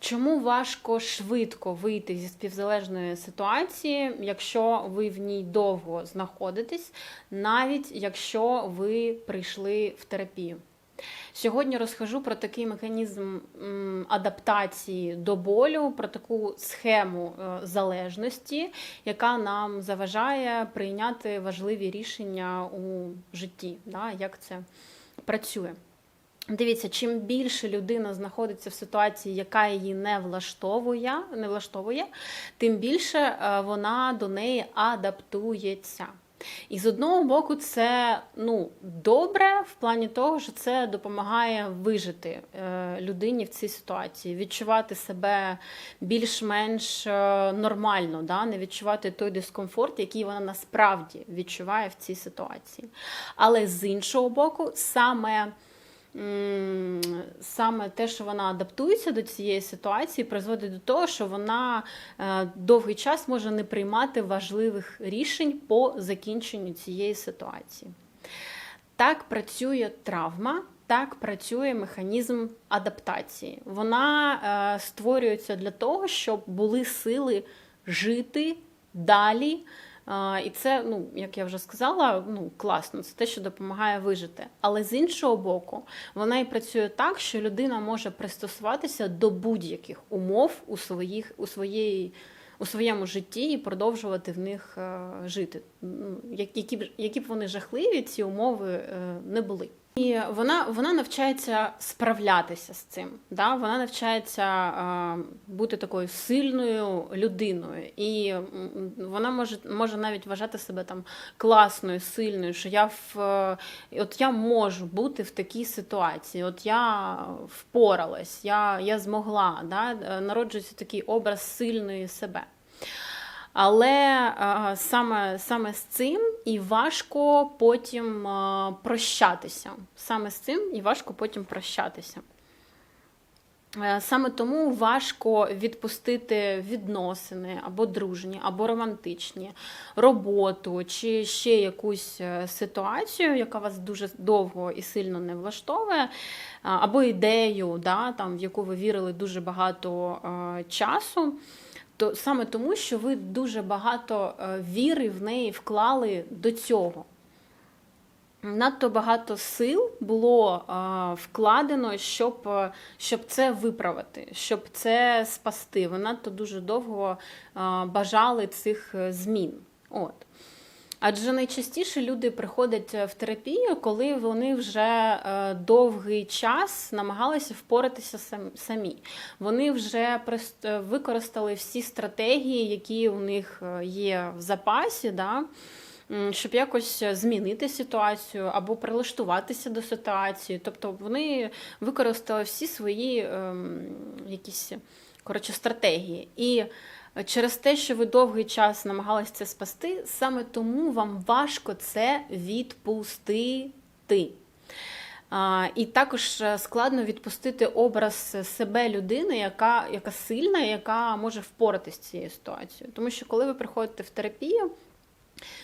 Чому важко швидко вийти зі співзалежної ситуації, якщо ви в ній довго знаходитесь, навіть якщо ви прийшли в терапію? Сьогодні розкажу про такий механізм адаптації до болю, про таку схему е, залежності, яка нам заважає прийняти важливі рішення у житті, як це працює. Дивіться, чим більше людина знаходиться в ситуації, яка її не влаштовує, не влаштовує, тим більше е, вона до неї адаптується. І з одного боку, це ну, добре в плані того, що це допомагає вижити е, людині в цій ситуації, відчувати себе більш-менш е, нормально, да? не відчувати той дискомфорт, який вона насправді відчуває в цій ситуації. Але з іншого боку, саме саме те, що вона адаптується до цієї ситуації, призводить до того, що вона е, довгий час може не приймати важливих рішень по закінченню цієї ситуації. Так працює травма. Так працює механізм адаптації. Вона е, створюється для того, щоб були сили жити далі. І це, ну, як я вже сказала, ну, класно, це те, що допомагає вижити. Але з іншого боку, вона і працює так, що людина може пристосуватися до будь-яких умов у, своїх, у, своєї, у своєму житті і продовжувати в них е, жити. Ну, Які б, які б вони жахливі, ці умови е, не були. І вона вона навчається справлятися з цим. Да? Вона навчається е, бути такою сильною людиною, і вона може може навіть вважати себе там класною, сильною, що я в е, от я можу бути в такій ситуації, от я впоралась, я я змогла. Да? Народжується такий образ сильної себе. Але а, саме саме з цим і важко потім а, прощатися. Саме з цим і важко потім прощатися. Е, саме тому важко відпустити відносини або дружні, або романтичні, роботу чи ще якусь е, ситуацію, яка вас дуже довго і сильно не влаштовує, або ідею, да, там, в яку ви вірили дуже багато часу то саме тому, що ви дуже багато е, віри в неї вклали до цього. Надто багато сил було а, вкладено, щоб щоб це виправити, щоб це спасти. Ви надто дуже довго а, бажали цих е, змін. От. Адже найчастіше люди приходять в терапію, коли вони вже е, довгий час намагалися впоратися самі. Вони вже використали всі стратегії, які у них е, є в запасі. Да? Щоб якось змінити ситуацію або прилаштуватися до ситуації. Тобто вони використали всі свої ем, якісь коротше, стратегії. І через те, що ви довгий час намагалися це спасти, саме тому вам важко це відпустити. І також е, складно відпустити образ себе людини, яка яка сильна, яка може впоратися з цією ситуацією. Тому що коли ви приходите в терапію,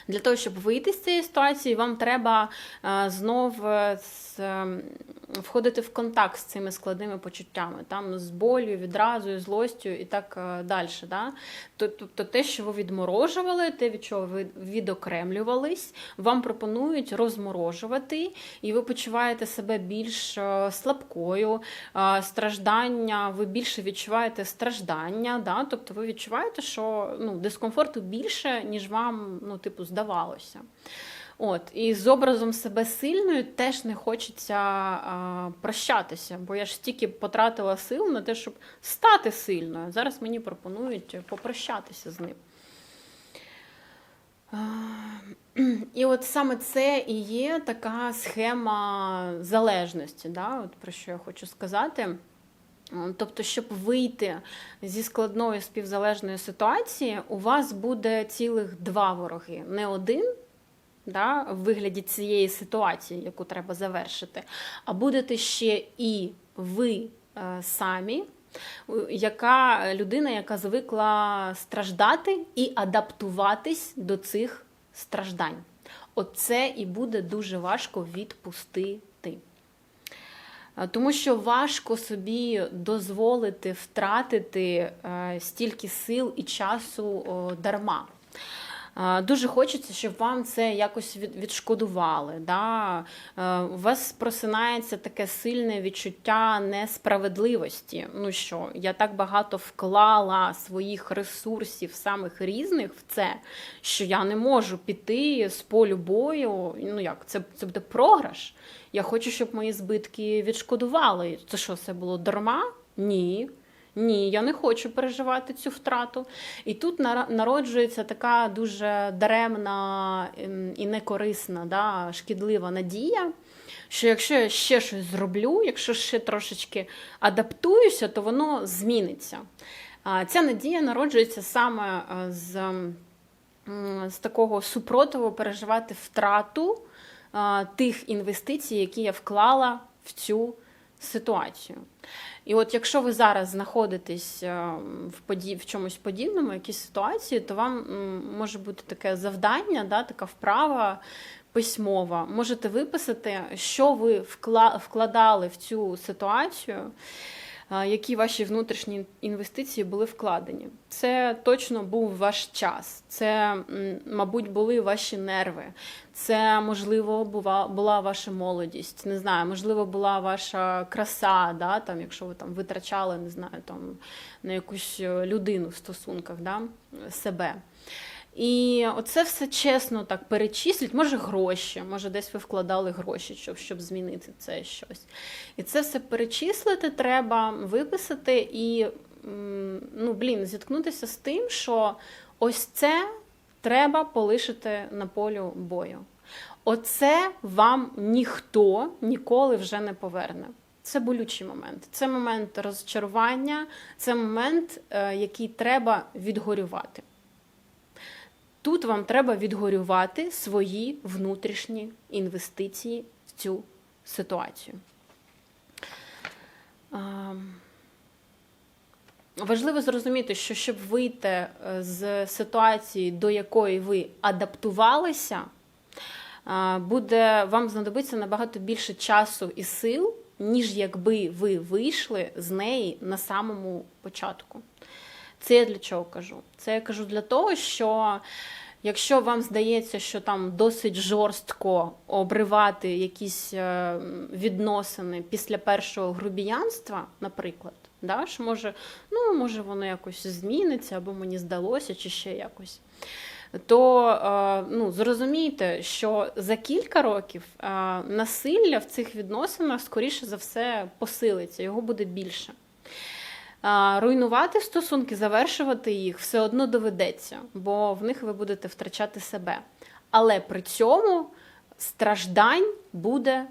для того, щоб вийти з цієї ситуації, вам треба е, знов е, входити в контакт з цими складними почуттями, там з болю, відразу, злостю і так е, далі. Да? Тобто те, що ви відморожували, те, від чого ви відокремлювались, вам пропонують розморожувати, і ви почуваєте себе більш слабкою, страждання, ви більше відчуваєте страждання, да? тобто ви відчуваєте, що ну, дискомфорту більше, ніж вам. ну, типу, здавалося. От, І з образом себе сильною теж не хочеться а, прощатися, бо я ж стільки потратила сил на те, щоб стати сильною. Зараз мені пропонують попрощатися з ним. І от саме це і є така схема залежності, да, от про що я хочу сказати. Тобто, щоб вийти зі складної співзалежної ситуації, у вас буде цілих два вороги, не один. Да, в вигляді цієї ситуації, яку треба завершити, а будете ще і ви е, самі, яка людина, яка звикла страждати і адаптуватись до цих страждань. Оце і буде дуже важко відпустити. Е, Тому що важко собі дозволити втратити е, стільки сил і часу дарма. Дуже хочеться, щоб вам це якось від- відшкодували. Да? Е, У вас просинається таке сильне відчуття несправедливості. Ну що, я так багато вклала своїх ресурсів, самих різних в це, що я не можу піти з полю бою. Ну як, це, це буде програш. Я хочу, щоб мої збитки відшкодували. Це що, це було дарма? Ні. Ні, я не хочу переживати цю втрату. І тут народжується така дуже даремна ем, і некорисна, да, шкідлива надія, що якщо я ще щось зроблю, якщо ще трошечки адаптуюся, то воно зміниться. Ця надія народжується саме е, з, з такого супротиву переживати втрату тих інвестицій, які я вклала в цю ситуацію. І от якщо ви зараз знаходитесь е, в, поді... в чомусь подібному, якійсь ситуації, то вам може бути таке завдання, да, така вправа письмова. Можете виписати, що ви вкла... вкладали в цю ситуацію, які ваші внутрішні інвестиції були вкладені. Це точно був ваш час, це, мабуть, були ваші нерви, це, можливо, була, була ваша молодість, не знаю, можливо, була ваша краса, да, там, якщо ви там витрачали, не знаю, там, на якусь е, людину в стосунках да, себе. І оце все чесно так перечисліть, може гроші, може десь ви вкладали гроші, щоб, щоб змінити це щось. І це все перечислити треба, виписати і, ну, блін, зіткнутися з тим, що ось це треба полишити на полю бою. Оце вам ніхто ніколи вже не поверне. Це болючий момент. Це момент розчарування, це момент, е, який треба відгорювати. Тут вам треба відгорювати свої внутрішні інвестиції в цю ситуацію. Важливо зрозуміти, що щоб вийти е, з ситуації, до якої ви адаптувалися, буде вам знадобиться набагато більше часу і сил, ніж якби ви вийшли з неї на самому початку. Це я для чого кажу? Це я кажу для того, що якщо вам здається, що там досить жорстко обривати якісь е, відносини після першого грубіянства, наприклад, да, що може, ну, може воно якось зміниться, або мені здалося, чи ще якось. То е, ну, зрозумійте, що за кілька років е, насилля в цих відносинах, скоріше за все, посилиться, його буде більше. Руйнувати стосунки, завершувати їх все одно доведеться, бо в них ви будете втрачати себе. Але при цьому страждань буде е,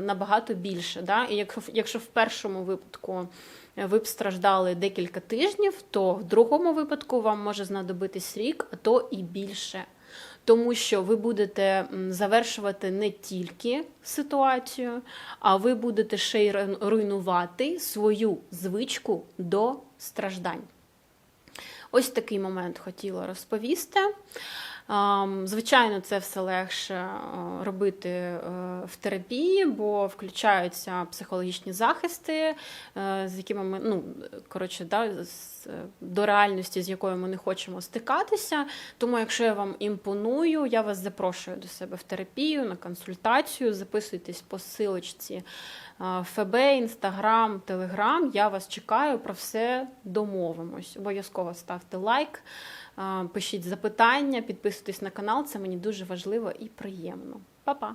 набагато більше. Да? І якщо, якщо в першому випадку ви б страждали декілька тижнів, то в другому випадку вам може знадобитись рік, а то і більше. Тому що ви будете завершувати не тільки ситуацію, а ви будете ще й руйнувати свою звичку до страждань. Ось такий момент хотіла розповісти. Звичайно, це все легше е, робити е, в терапії, бо включаються психологічні захисти, е, з якими ми ну коротше, да, до реальності, з якою ми не хочемо стикатися. Тому, якщо я вам імпоную, я вас запрошую до себе в терапію на консультацію. Записуйтесь по силочці ФБ, Інстаграм, Телеграм. Я вас чекаю, про все домовимось. Обов'язково ставте лайк. Пишіть запитання, підписуйтесь на канал, це мені дуже важливо і приємно. Па-па!